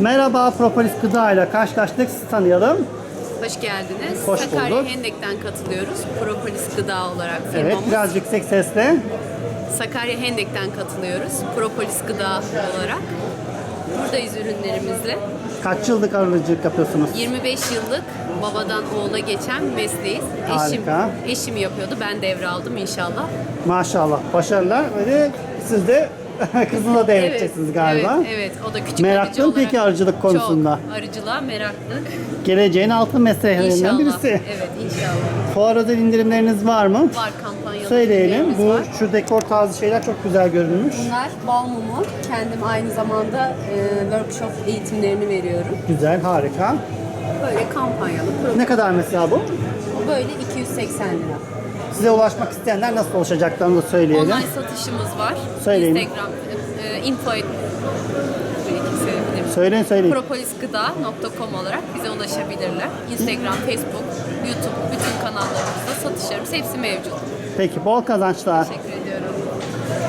Merhaba Propolis Gıda ile karşılaştık. Sizi tanıyalım. Hoş geldiniz. Hoş Sakarya bulduk. Hendek'ten katılıyoruz. Propolis Gıda olarak Evet, firmamız. biraz yüksek sesle. Sakarya Hendek'ten katılıyoruz. Propolis Gıda olarak. Buradayız ürünlerimizle. Kaç yıllık arıcılık yapıyorsunuz? 25 yıllık babadan oğula geçen mesleğiz. Eşim, Harika. eşim yapıyordu. Ben devraldım inşallah. Maşallah, başarılar. Ve siz de kızına devredeceksiniz galiba. Evet, evet. O da küçük Meraklın arıcı peki arıcılık konusunda? Çok arıcılığa meraklı. Geleceğin altın mesleklerinden İnşallah. birisi. Evet, inşallah. Fuar özel indirimleriniz var mı? Var kampanyalı Söyleyelim. ürünlerimiz Bu var. şu dekor tarzı şeyler çok güzel görünmüş. Bunlar bal mumu. Kendim aynı zamanda e, workshop eğitimlerini veriyorum. Güzel, harika. Böyle kampanyalı. Ne kadar mesela bu? Böyle 280 lira. Size ulaşmak isteyenler nasıl ulaşacaklarını da söyleyelim. Online satışımız var. Söyleyin. Instagram, e, info Böyle kimse Söyleyin söyleyin. propolisgıda.com olarak bize ulaşabilirler. Instagram, Facebook, YouTube bütün kanallarımızda satışlarımız hepsi mevcut. Peki bol kazançlar. Teşekkür